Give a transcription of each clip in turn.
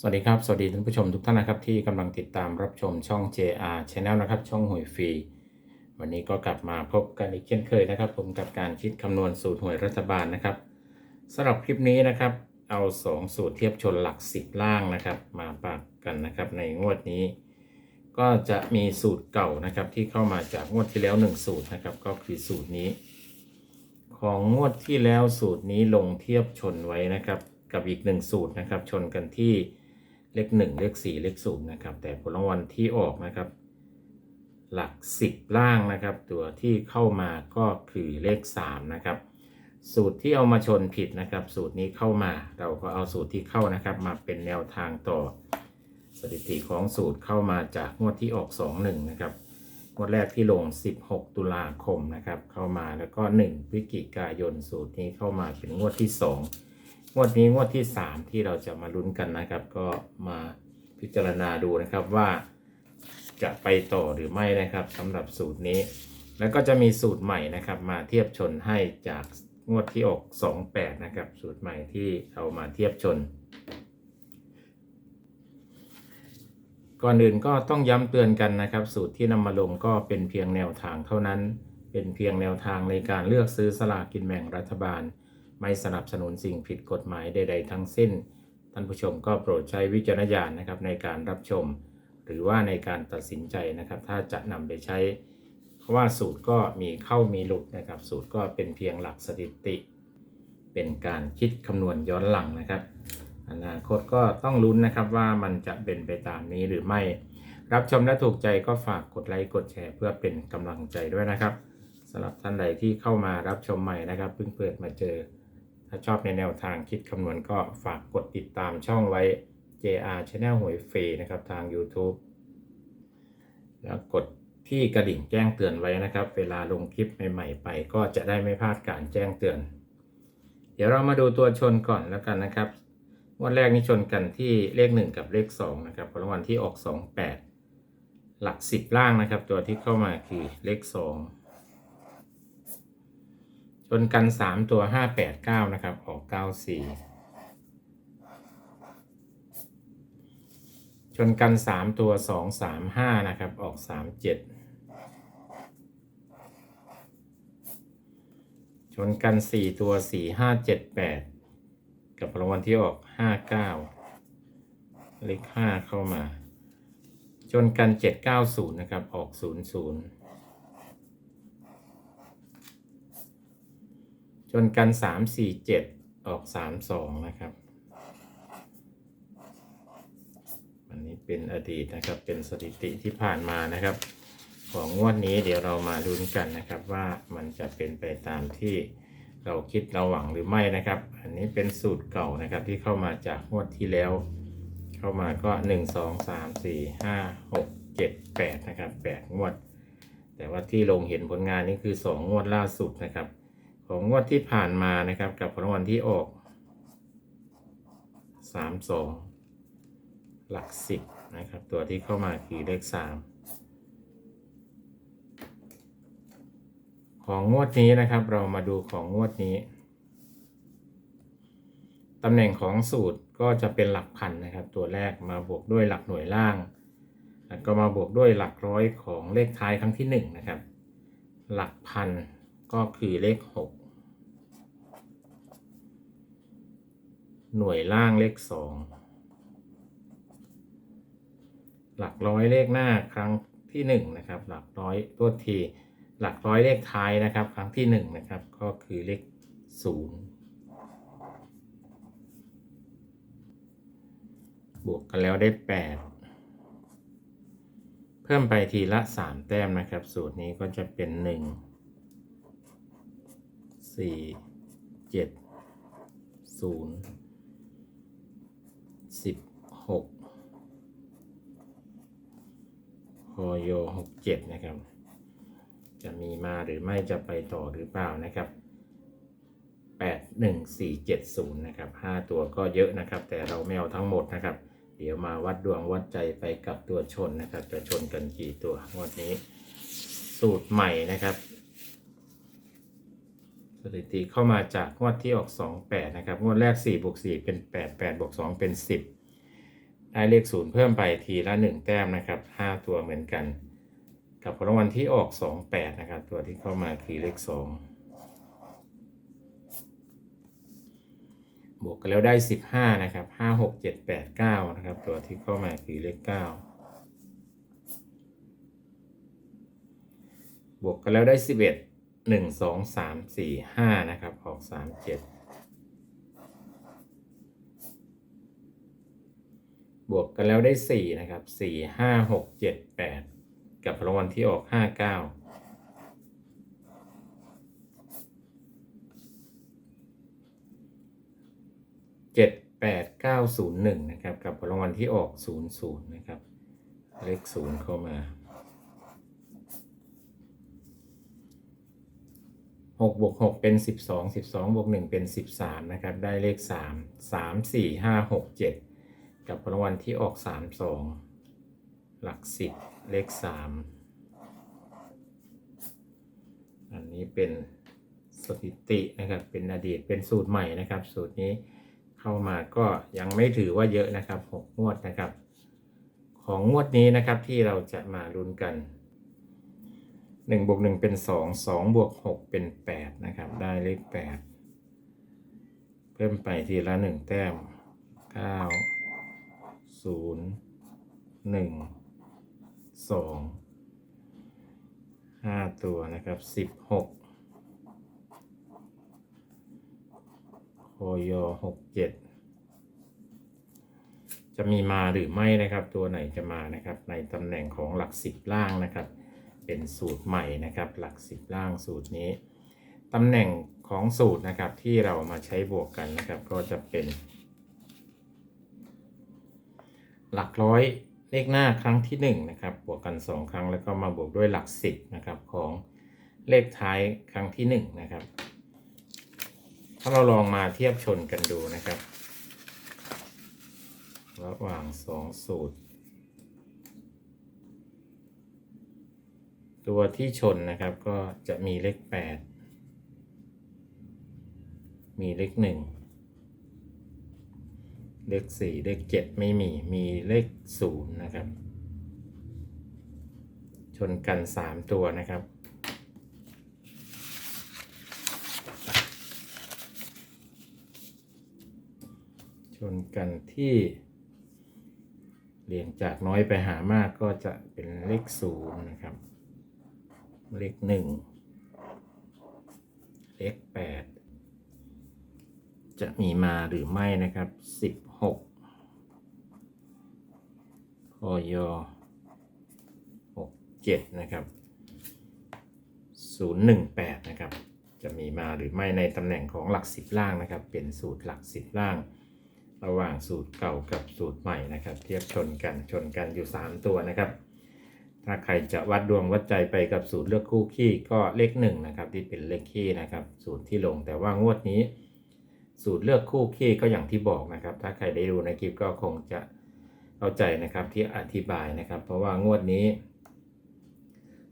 สวัสดีครับ สวัสดีท่านผู้ชมทุกท่านนะครับที่กำลังติดตามรับชมช่อง JR Channel นะครับ ช่องหวยฟรี วันนี้ก็กลับมาพบกันอีกเช่นเคยนะครับ ผมกับการคิดคำนวณสูตรหวยรัฐบาลนะครับสำหรับคลิปนี้นะครับ เอา 2 สูตรเทียบชนหลัก 10 ล่างนะครับ มาปรับกันนะครับ ในงวดนี้ ก็จะมีสูตรเก่านะครับที่เข้ามาจากงวดที่แล้ว 1 สูตรนะครับ ก็คือสูตรนี้ ของงวดที่แล้วสูตรนี้ลงเทียบชนไว้นะครับ กับอีกหนึ่งสูตรนะครับ ชนกันที่ เลขหนึ่งเลขสี่เลขศูนย์นะครับ แต่ผลรางวัลที่ออกนะครับ หลักสิบล่างนะครับ ตัวที่เข้ามาก็คือเลขสามนะครับ สูตรที่เอามาชนผิดนะครับ สูตรนี้เข้ามาเราก็เอาสูตรที่เข้านะครับ มาเป็นแนวทางต่อ สถิติของสูตรเข้ามาจากงวดที่ออก2 1นะครับงวดแรกที่ลง 16 ตุลาคมนะครับ เข้ามาแล้วก็ 1 พฤศจิกายนสูตรนี้เข้ามาเป็นงวดที่ 2 งวดนี้งวดที่ 3 ที่เราจะมาลุ้นกันนะครับ ก็มาพิจารณาดูนะครับว่าจะไปต่อหรือไม่นะครับสำหรับสูตรนี้ แล้วก็จะมีสูตรใหม่นะครับ มาเทียบชนให้จากงวดที่ออก 28 นะครับ สูตรใหม่ที่เอามาเทียบชน ก่อนอื่นก็ต้องย้ำเตือนกันนะครับ สูตรที่นำมาลงก็เป็นเพียงแนวทางเท่านั้น เป็นเพียงแนวทางในการเลือกซื้อสลากกินแบ่งรัฐบาล ไม่สนับสนุนสิ่งผิดกฎหมายใด ๆ ทั้งสิ้น ท่านผู้ชมก็โปรดใช้วิจารณญาณนะครับในการรับชม หรือว่าในการตัดสินใจนะครับ ถ้าจะนำไปใช้ เพราะว่าสูตรก็มีเข้ามีหลุดนะครับ สูตรก็เป็นเพียงหลักสถิติ เป็นการคิดคำนวณย้อนหลังนะครับ อนาคตก็ต้องลุ้นนะครับว่ามันจะเป็นไปตามนี้หรือไม่ รับชมและถูกใจก็ฝากกดไลค์กดแชร์ เพื่อเป็นกำลังใจด้วยนะครับสำหรับท่านใดที่เข้ามารับชมใหม่นะครับเพิ่งเปิดมาเจอ ถ้าชอบในแนวทางคิดคำนวณก็ฝากกดติดตามช่องไว้ JR Channel หวยฟรีนะครับทาง YouTube แล้วกดที่กระดิ่งแจ้งเตือนไว้นะครับ เวลาลงคลิปใหม่ๆไป ก็จะได้ไม่พลาดการแจ้งเตือน เดี๋ยวเรามาดูตัวชนก่อนแล้วกันนะครับวันแรกนี้ชนกันที่เลข 1 กับเลข 2 นะครับผลรางวัลที่ออก 28 หลัก 10 ล่างนะครับ ตัวที่เข้ามาคือเลข 2 ชนกัน3ตัว589นะครับ ออก94ชนกัน3ตัว235นะครับ ออก37ชนกัน4ตัว4578กับรางวัลที่ออก59เลข5เข้ามา ชนกัน790นะครับ ออก00 ชนกัน347ออก32นะครับ อันนี้เป็นอดีตนะครับ เป็นสถิติที่ผ่านมานะครับ ของงวดนี้เดี๋ยวเรามาลุ้นกันนะครับว่ามันจะเป็นไปตามที่เราคิดเราหวังหรือไม่นะครับ อันนี้เป็นสูตรเก่านะครับที่เข้ามาจากงวดที่แล้ว เข้ามาก็1 2 3 4 5 6 7 8นะครับ8งวด แต่ว่าที่ลงเห็นผลงานนี่คือ2งวดล่าสุดนะครับ ของงวดที่ผ่านมานะครับ กับผลรางวัลที่ออก3 2หลัก10นะครับ ตัวที่เข้ามาคือเลข3ของงวดนี้นะครับ เรามาดูของงวดนี้ตำแหน่งของสูตรก็จะเป็นหลักพันนะครับ ตัวแรกมาบวกด้วยหลักหน่วยล่าง แล้วก็มาบวกด้วยหลักร้อยของเลขท้ายครั้งที่หนึ่งนะครับ หลักพัน ก็คือเลขหกหน่วยล่างเลขสองหลักร้อยเลขหน้าครั้งที่หนึ่งนะครับ หลักร้อยตัวที หลักร้อยเลขท้ายนะครับ ครั้งที่หนึ่งนะครับ ก็คือเลขศูนย์บวกกันแล้วได้แปดเพิ่มไปทีละสามแต้มนะครับ สูตรนี้ก็จะเป็นหนึ่ง สี่เจ็ดศูนย์สิบหกพอยหกเจ็ดนะครับ จะมีมาหรือไม่จะไปต่อหรือเปล่านะครับแปดหนึ่งสี่เจ็ดศูนย์นะครับห้าตัวก็เยอะนะครับ แต่เราไม่เอาทั้งหมดนะครับ เดี๋ยวมาวัดดวงวัดใจไปกับตัวชนนะครับ จะชนกันกี่ตัวงวดนี้ สูตรใหม่นะครับ ถิติเข้ามาจากงวดที่ออก 28 นะครับ งวดแรก4บวก4เป็น 8 8บวก2เป็น 10 ได้เลขศูนย์เพิ่มไปทีละหนึ่งแต้มนะครับห้าตัวเหมือนกัน กับผลรางวัลที่ออกสองแปดนะครับ ตัวที่เข้ามาคือเลขสองบวกกันแล้วได้สิบห้านะครับห้าหกเจ็ดแปดเก้านะครับ ตัวที่เข้ามาคือเลขเก้าบวกกันแล้วได้สิบเอ็ด หนึ่งสองสามสี่ห้านะครับ ออกสามเจ็ดบวกกันแล้วได้สี่นะครับสี่ห้าหกเจ็ดแปดกับรางวัลที่ออกห้าเก้าเจ็ดแปดเก้าศูนย์หนึ่งนะครับ กับรางวัลที่ออกศูนย์ศูนย์นะครับ เลขศูนย์เข้ามา หกบวกหกเป็นสิบสองสิบสองบวกหนึ่งเป็นสิบสามนะครับ ได้เลขสามสามสี่ห้าหกเจ็ดกับรางวัลที่ออกสามสองหลักสิบเลขสามอันนี้เป็นสถิตินะครับ เป็นอดีตเป็นสูตรใหม่นะครับ สูตรนี้เข้ามาก็ยังไม่ถือว่าเยอะนะครับหกงวดนะครับ ของงวดนี้นะครับที่เราจะมาลุ้นกัน หนึ่งบวกหนึ่งเป็นสองสองบวกหกเป็นแปดนะครับ ได้เลขแปดเพิ่มไปทีละหนึ่งแต้มเก้าศูนย์หนึ่งสองห้าตัวนะครับสิบหกโอยหกเจ็ดจะมีมาหรือไม่นะครับตัวไหนจะมานะครับ ในตำแหน่งของหลักสิบล่างนะครับ เป็นสูตรใหม่นะครับ หลักสิบล่างสูตรนี้ตำแหน่งของสูตรนะครับที่เรามาใช้บวกกันนะครับ ก็จะเป็น หลักร้อยเลขหน้าครั้งที่1นงนะครับบวกกัน 2 ครั้งแล้วก็มาบวกด้วยหลักสิบนะครับของเลขท้ายครั้งที่1นงนะครับ ถ้าเราลองมาเทียบชนกันดูนะครับ ระหว่าง 2 สูตร ตัวที่ชนนะครับก็จะมีเลข 8 มีเลข 1 เลขสี่เลขเจ็ดไม่มี มีเลขศูนย์นะครับ ชนกันสามตัวนะครับ ชนกันที่เรียงจากน้อยไปหามากก็จะเป็นเลขศูนย์นะครับ เลขหนึ่งเลขแปดจะมีมาหรือไม่นะครับสิบหกพอยหกเจ็ดนะครับศูนย์หนึ่งแปดนะครับ จะมีมาหรือไม่ในตำแหน่งของหลักสิบล่างนะครับ เป็นสูตรหลักสิบล่าง ระหว่างสูตรเก่ากับสูตรใหม่นะครับ เทียบชนกันชนกันอยู่3ตัวนะครับ ถ้าใครจะวัดดวงวัดใจไปกับสูตรเลือกคู่ขี้ก็เลขหนึ่งนะครับที่เป็นเลขขี้นะครับ สูตรที่ลงแต่ว่างวดนี้ สูตรเลือกคู่ขี้ก็อย่างที่บอกนะครับ ถ้าใครได้ดูในคลิปก็คงจะเข้าใจนะครับที่อธิบายนะครับ เพราะว่างวดนี้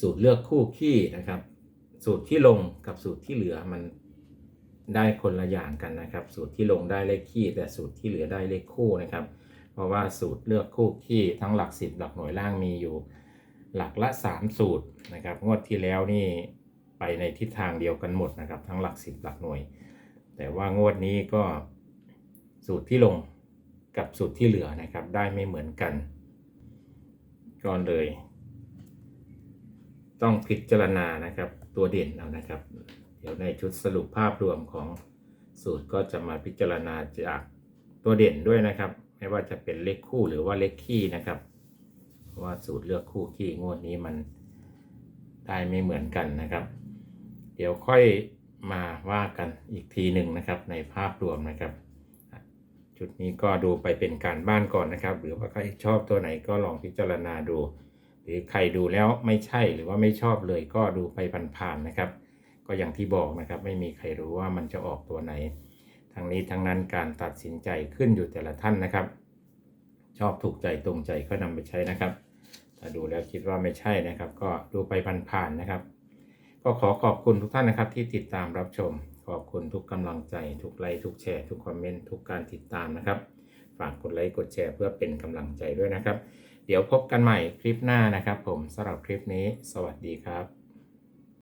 สูตรเลือกคู่ขี้นะครับ สูตรที่ลงกับสูตรที่เหลือมันได้คนละอย่างกันนะครับ สูตรที่ลงได้เลขขี้แต่สูตรที่เหลือได้เลขคู่นะครับ เพราะว่าสูตรเลือกคู่ขี้ทั้งหลักสิบหลักหน่วยล่างมีอยู่ หลักละ 3 สูตรนะครับงวดที่แล้วนี่ไปในทิศทางเดียวกันหมดนะครับ ทั้งหลักสิบหลักหน่วย แต่ว่างวดนี้ก็สูตรที่ลงกับสูตรที่เหลือนะครับ ได้ไม่เหมือนกันก็เลย ต้องพิจารณานะครับ ตัวเด่นเอานะครับ เดี๋ยวในชุดสรุปภาพรวมของสูตรก็จะมาพิจารณาจากตัวเด่นด้วยนะครับ ไม่ว่าจะเป็นเลขคู่หรือว่าเลขคี่นะครับ ว่าสูตรเลือกคู่คี่งวดนี้มันได้ไม่เหมือนกันนะครับ เดี๋ยวค่อยมาว่ากันอีกทีหนึ่งนะครับ ในภาพรวมนะครับ จุดนี้ก็ดูไปเป็นการบ้านก่อนนะครับ หรือว่าใครชอบตัวไหนก็ลองพิจารณาดู หรือใครดูแล้วไม่ใช่หรือว่าไม่ชอบเลยก็ดูไปผ่านๆนะครับ ก็อย่างที่บอกนะครับ ไม่มีใครรู้ว่ามันจะออกตัวไหน ทั้งนี้ทั้งนั้นการตัดสินใจขึ้นอยู่แต่ละท่านนะครับ ชอบถูกใจตรงใจก็นำไปใช้นะครับ ถ้าดูแล้วคิดว่าไม่ใช่นะครับ ก็ดูไปผ่านๆนะครับ ก็ขอขอบคุณทุกท่านนะครับ ที่ติดตามรับชม ขอบคุณทุกกำลังใจ ทุกไลค์ทุกแชร์ ทุกคอมเมนต์ทุกการติดตามนะครับฝากกดไลค์กดแชร์เพื่อเป็นกำลังใจด้วยนะครับ เดี๋ยวพบกันใหม่คลิปหน้านะครับ ผมสำหรับคลิปนี้ สวัสดีครับ